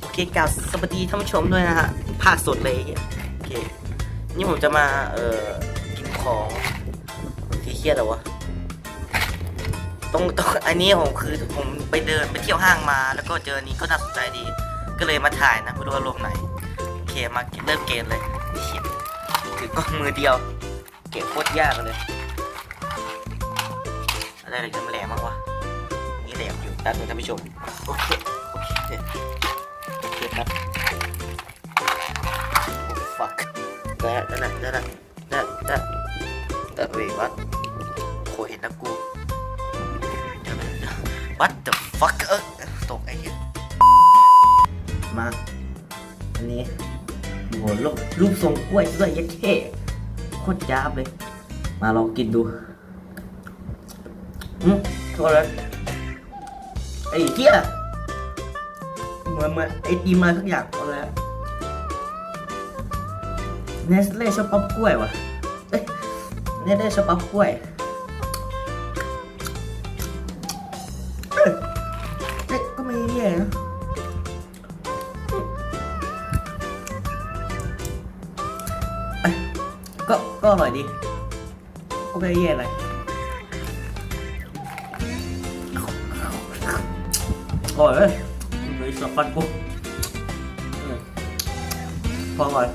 โอเคกล่าวสวัสดีท่านผู้ชมด้วยนะฮะภาคสดเลยโอเค นี่ผมจะมา เอ่อกินของที่เครียดเหรอวะตรงตรงอันนี้ผมคือผมไปเดินไปเที่ยวห้างมา แล้วก็เจออันนี้ก็น่าสนใจดี ก็เลยมาถ่ายนะเพื่อดูอารมณ์ไหนโอเคมาเริ่มเกมเลยถือกล้องมือเดียว เก็บโคตรยากเลยอะไรอะไรกันแหลมมากวะ แหลมอยู่ด้านนี้ท่านผู้ชมโอเคโอเคโอเคครับโอ้ fuck ได้ได้ได้ได้ได้ได้ได้เว้ยวัดโคเห็นนะกูเดี๋ยวเดี๋ยว what the fuck เออตกไอ้เหี้ยมา อันนี้โหรูปรูปทรงกล้วยด้วยยัดเท่โคตรจ้าบเลย มาลองกินดูอืมโทษเลยไอ้เหี้ยเหมือนเหมือนไอติมอะไรสักอย่างเอาเลยเนสเล่ชอบป๊อปกล้วยวะเนสเล่ชอบป๊อปกล้วยเอ้ยก็ไม่แย่นะก็ก็อร่อยดีก็ไม่แย่อะไอร่อยเลยเฮ้ยสับฟันกูอืมพอก่อน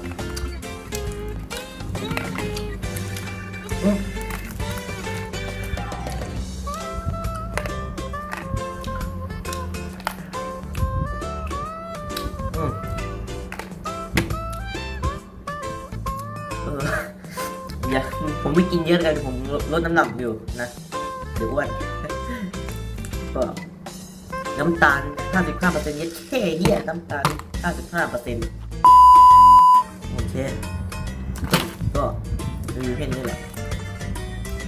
อืมอืมเอออย่าผมไม่กินเยอะเลยผมลดลดน้ำหนักอยู่นะเดี๋ยวอ้วนก็ น้ำตาล 55เปอร์เซ็นต์เยอะแค่เหี้ยน้ำตาล 55เปอร์เซ็นต์โอเค ก็รีวิวแค่นี้แหละ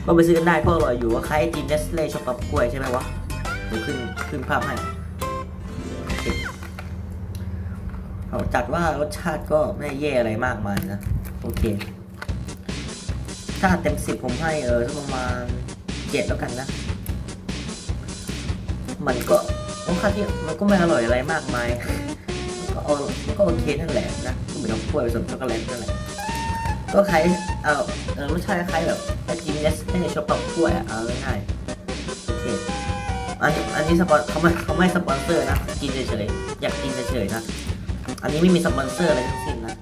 ก็ไปซื้อกันได้เพราะอร่อยอยู่ว่าใครไอติมเนสเล่ช็อกกแลตกล้วยใช่ไหมวะเดี๋ยวขึ้นขึ้นภาพให้โอาจัดว่ารสชาติก็ไม่ได้แย่อะไรมากมายนะ โอเค ถ้าเต็มสิบผมให้เออประมาณเจ็ดแล้วกันนะ มันก็ รสชาติที่มันก็ไม่อร่อยอะไรมากมาย ก็เอาก็โอเคนั่นแหละนะก็เหมือนกับกล้วยผสมช็อกโกแลตนั่นแหละก็คล้ายเออรสชาติคล้ายแบบไอติมเนสให้ในช็อกโกแลตกล้วยอะเอาง่ายโอเคอันอันนี้สปอนเขาไม่เขาไม่สปอนเซอร์นะกินเฉยๆอยากกินเฉยๆนะอันนี้ไม่มีสปอนเซอร์อะไรทั้งสิ้นนะ